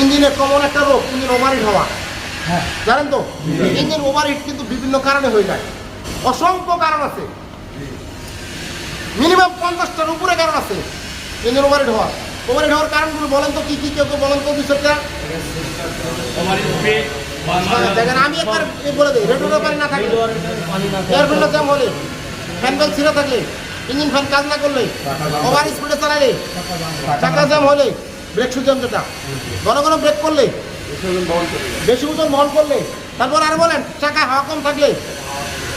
ইঞ্জিনের কমন একটা রোগ ইঞ্জিন ওভারহিট হওয়া। হ্যাঁ। জানেন তো? ইঞ্জিন ওভারহিট কিন্তু বিভিন্ন কারণে হয়ে যায়। অসংখ্য কারণ আছে। মিনিমাম পঞ্চাশটার উপরে কারণ আছে। ইঞ্জিন ওভারহিট হওয়ার। ওভারহিট হওয়ার কারণগুলো বলেন তো কি কি কেউ কেউ বলেন তো বিষয়টা? দেখেন আমি একবার বলে দিই রেডিওটার পানি না থাকলে। এয়ার ফিল্টার জ্যাম হলে ফ্যান বেল ছিঁড়ে থাকলে ইঞ্জিন ফ্যান কাজ না করলে ওভার স্পিডে চালালে চাকা জ্যাম হলে ব্রেক যেটা ঘন ঘন ব্রেক করলে? বেশি ওজন বহন করলে? তারপর আর বলেন চাকা হাওয়া কম থাকলে?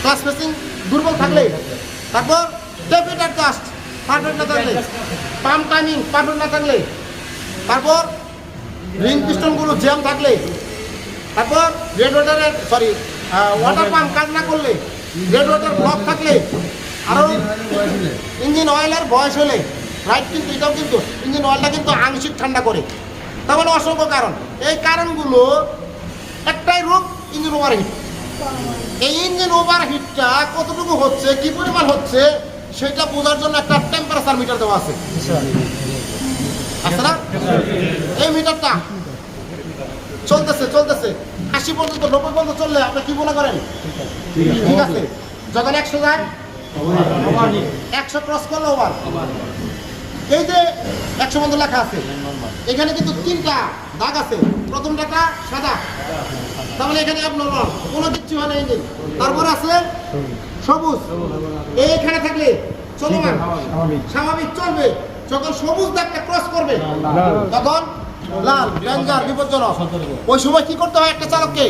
ক্লাস ফেসিং দুর্বল থাকলে? তারপর টেপিটার কাস্ট পারফেক্ট না থাকলে? পাম্প টাইমিং পারফেক্ট না থাকলে? তারপর রিং পিস্টনগুলো জ্যাম থাকলে? তারপর রেড ওয়াটারের সরি ওয়াটার পাম্প কাজ না করলে? রেড ওয়াটার ব্লক থাকলে? আরও ইঞ্জিন অয়েলের বয়স হলে? রাইট কিন্তু এটাও কিন্তু ইঞ্জিন অয়েলটা কিন্তু আংশিক ঠান্ডা করে। মানে অসংখ্য কারণ। এই কারণগুলো একটাই রোগ ইঞ্জিন ওভারহিট এই ইঞ্জিন ওভারহিটটা কতটুকু হচ্ছে, কি পরিমাণ হচ্ছে, সেটা বোঝার জন্য একটা টেম্পারেচার মিটার দেওয়া আছে। আছে না? এই মিটারটা চলতেছে চলতেছে। আশি পর্যন্ত, নব্বই পর্যন্ত চললে আপনি কি মনে করেন? ঠিক আছে। যখন একশো যায়, একশো ক্রস করলে ওভার এই যে একশো পর্যন্ত লেখা আছে এখানে কিন্তু তিনটা দাগ আছে। প্রথমটা সাদা। তাহলে এখানে অ্যাবনর্মাল কোনো কিচ্ছু হয় না ইঞ্জিন তারপরে আছে সবুজ। এইখানে থাকলে চলমান। স্বাভাবিক। চলবে। যখন সবুজ দাগটা ক্রস করবে তখন লাল ডেঞ্জার বিপজ্জনক। ওই সময় কি করতে হয় একটা চালককে?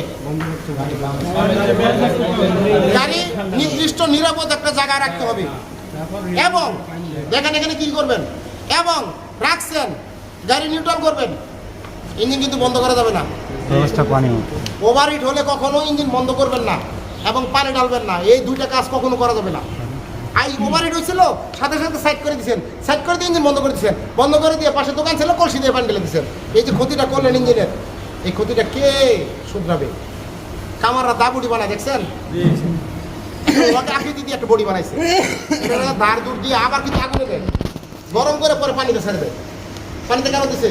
গাড়ি নির্দিষ্ট নিরাপদ একটা জায়গায় রাখতে হবে। এবং দেখেন এখানে কি করবেন? এবং রাখছেন গাড়ি নিউট্রাল করবেন ইঞ্জিন কিন্তু বন্ধ করা যাবে না। ওভার পানি ওভারহিট হলে কখনো ইঞ্জিন বন্ধ করবেন না এবং পানি ঢালবেন না। এই দুইটা কাজ কখনো করা যাবে না। আই ওভারহিট হয়েছিল সাথে সাথে সাইড করে দিয়েছেন সাইড করে দিয়ে ইঞ্জিন বন্ধ করে দিয়েছেন বন্ধ করে দিয়ে পাশে দোকান ছিল কলসি দিয়ে পানি ঢেলে দিয়েছেন এই যে ক্ষতিটা করলেন ইঞ্জিনের এই ক্ষতিটা কে শুধরাবে? কামাররা দা বডি বানায় দেখছেন? ওকে আকৃতি দিয়ে একটা বডি বানাইছে। ধার দূর দিয়ে আবার কিন্তু আগুনে দেয়। গরম করে পরে পানিতে ছেড়ে দেয় পানিতে কেন দিছে?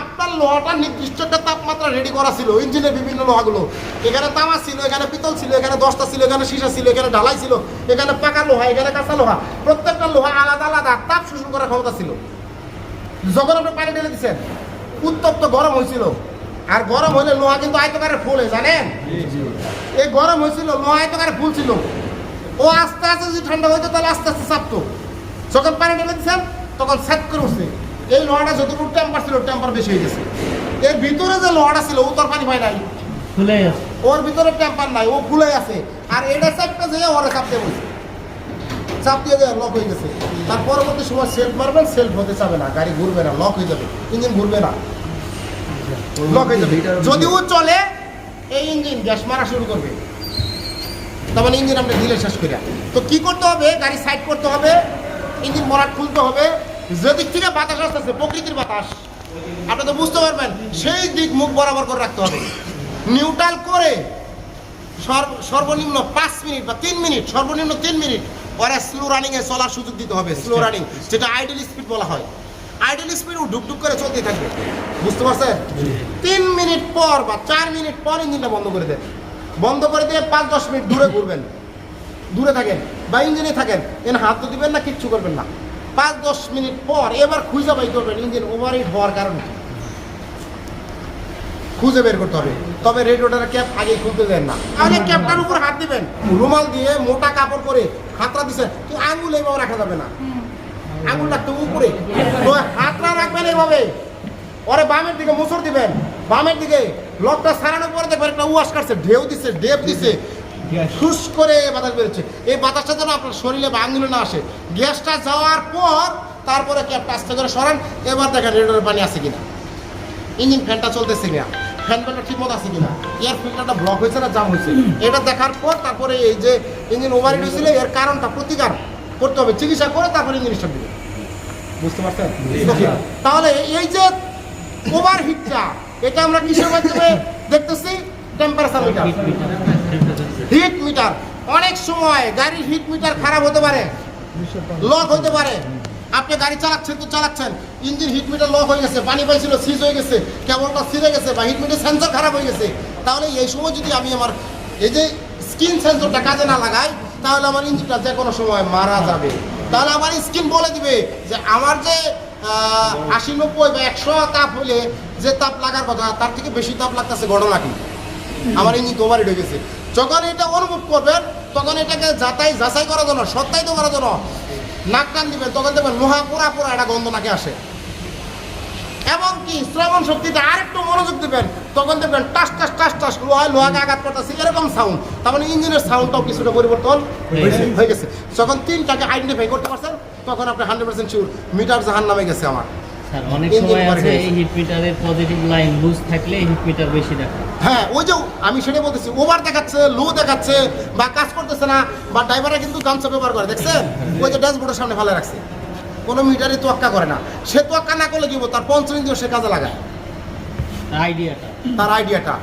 আপনার লোহাটা নির্দিষ্ট একটা তাপমাত্রা রেডি করা ছিল, ইঞ্জিনের বিভিন্ন লোহাগুলো। এখানে তামা ছিল, এখানে পিতল ছিল, এখানে দশটা ছিল, এখানে সীসা ছিল, এখানে ঢালাই ছিল, এখানে পাকা লোহা, এখানে কাঁচা লোহা। প্রত্যেকটা লোহা আলাদা আলাদা, তাপ শোষণ করার ক্ষমতা ছিল। যখন আপনি পানি ঢেলে দিচ্ছেন উত্তপ্ত গরম হয়েছিল। আর গরম হলে লোহা কিন্তু আয়তকারে ফুলে জানেন? এই গরম হয়েছিল লোহা আয়তকারে ফুল ছিল। ও আস্তে আস্তে যদি ঠান্ডা হইতো তাহলে আস্তে আস্তে চাপতো। যখন পানি ঢেলে দিচ্ছেন তখন সেট করে উঠছে। এই লোহাটা যতটুকু টেম্পার ছিল টেম্পার বেশি হয়ে গেছে। এর ভিতরে যে লোহাটা ছিল ও তোর পানি পায় নাই। ওর ভিতরে টেম্পার নাই ও ফুলে আছে। আর এটা চাপটা যে ওরে চাপ দিয়ে বলছে চাপ দিয়ে দেয় লক হয়ে গেছে। তার পরবর্তী সময় সেলফ মারবেন সেলফ হতে চাবে না। গাড়ি ঘুরবে না লক হয়ে যাবে। ইঞ্জিন ঘুরবে না। লক হয়ে যাবে। যদিও চলে, এই ইঞ্জিন গ্যাস মারা শুরু করবে। তার মানে ইঞ্জিন আপনি দিলে শেষ করে তো কি করতে হবে? গাড়ি সাইড করতে হবে। ইঞ্জিন মরাট খুলতে হবে। যেদিক থেকে বাতাস আসতেছে, প্রকৃতির বাতাস। আপনি তো বুঝতে পারবেন, সেই দিক মুখ বরাবর করে রাখতে হবে। নিউট্রাল করে সর্বনিম্ন পাঁচ মিনিট বা তিন মিনিট, সর্বনিম্ন তিন মিনিট পরে স্লো রানিংয়ে চলার সুযোগ দিতে হবে স্লো রানিং যেটা আইডেল স্পিড বলা হয়। আইডেল স্পিড ও ডুকডুক করে চলতেই থাকবে বুঝতে পারছেন? তিন মিনিট পর বা চার মিনিট পর ইঞ্জিনটা বন্ধ করে দেন। বন্ধ করে দিয়ে পাঁচ দশ মিনিট দূরে ঘুরবেন। দূরে থাকেন বা ইঞ্জিনে থাকেন এন হাত তো দিবেন না কিচ্ছু করবেন না। পাঁচ দশ মিনিট পর এবার খুঁজে বাই করবেন ইঞ্জিন ওভারহিট হওয়ার কারণে। খুঁজে বের করতে হবে। তবে রেড রেডিওটার ক্যাপ আগে খুলতে দেন না। আগে ক্যাপটার উপর হাত দিবেন। রুমাল দিয়ে মোটা কাপড় করে হাতটা দিছে তো আঙুল এইভাবে রাখা যাবে না। আঙুল রাখতে উপরে। তো হাতটা রাখবেন এইভাবে। ওরে বামের দিকে মুসর দিবেন। বামের দিকে লকটা সারানোর পরে দেখবেন একটা উয়াশ কাটছে ঢেউ দিছে ডেপ দিছে। ফুস করে বাতাস বেরোচ্ছে। এই বাতাসটা যেন আপনার শরীরে বা আঙুলে না আসে। গ্যাসটা যাওয়ার পর তারপরে ক্যাপটা আস্তে করে সরান। এবার দেখেন রেডিওর পানি আছে কিনা। ইঞ্জিন ফ্যানটা চলতেছে কিনা। ফ্যান ফ্যানটা ঠিক মতো আছে কিনা? এয়ার ফিল্টারটা ব্লক হয়েছে না জাম হয়েছে? এটা দেখার পর তারপরে এই যে ইঞ্জিন ওভারহিট হয়েছিল এর কারণটা প্রতিকার করতে হবে চিকিৎসা করে তারপরে ইঞ্জিন স্টার্ট দিবে। বুঝতে পারছেন? তাহলে এই যে ওভারহিটটা এটা আমরা কিসের মাধ্যমে দেখতেছি? Temperature meter heat meter heat meter অনেক সময় গাড়ির হিট মিটার খারাপ হতে পারে লক হতে পারে আপনি গাড়ি চালাচ্ছেন তো চালাচ্ছেন। ইঞ্জিন হিট মিটার লক হয়ে গেছে, পানি পাইছিল সিজ হয়ে গেছে কেবলটা ছিঁড়ে গেছে বা হিট মিটার সেন্সর খারাপ হয়ে গেছে। তাহলে এই সময় যদি আমি আমার এই যে স্কিন সেন্সরটা কাজে না লাগাই, তাহলে আমার ইঞ্জিনটা যে কোনো সময় মারা যাবে। তাহলে আমার স্কিন বলে দিবে যে আমার যে আশি নব্বই বা একশো তাপ হলে যে তাপ লাগার কথা, তার থেকে বেশি তাপ লাগতেছে ঘটনা কি? আমার ইঞ্জিন ওভারহিট হয়ে গেছে। যখন এটা অনুভব করবেন, তখন এটাকে যাচাই যাচাই করার জন্য, সত্যায়িত করার জন্য নাক টান দিবেন তখন দেখবেন লোহা পোড়া পোড়া একটা গন্ধ নাকে আসে। এবং কি শ্রবণ শক্তিতে আরেকটু মনোযোগ দিবেন তখন দেখবেন টাস টাস টাস টাস লোহা লোহাকে আঘাত করতেছে এরকম সাউন্ড তার মানে ইঞ্জিনের সাউন্ডটাও কিছুটা পরিবর্তন হয়ে গেছে। যখন তিনটাকে আইডেন্টিফাই করতে পারছেন তখন আপনি হান্ড্রেড পার্সেন্ট শিওর মিটার জাহান নামে গেছে আমার। স্যার অনেক সময় আছে হিট মিটারের পজিটিভ লাইন লুজ থাকলে হিট মিটার বেশি দেখায় হ্যাঁ ওই যে আমি সেটাই বলতেছি ওভার দেখাচ্ছে লো দেখাচ্ছে বা কাজ করতেছে না বা ড্রাইভাররা কিন্তু গামছা ব্যবহার করে দেখছেন? ওই যে ড্যাশবোর্ডের সামনে ভালো রাখছে। কোনো মিটারে তোয়াক্কা করে না। সে তোয়াক্কা না করলে কি তার পঞ্চম ইন্দ্রিয় সে কাজে লাগায়। আইডিয়াটা। তার আইডিয়াটা।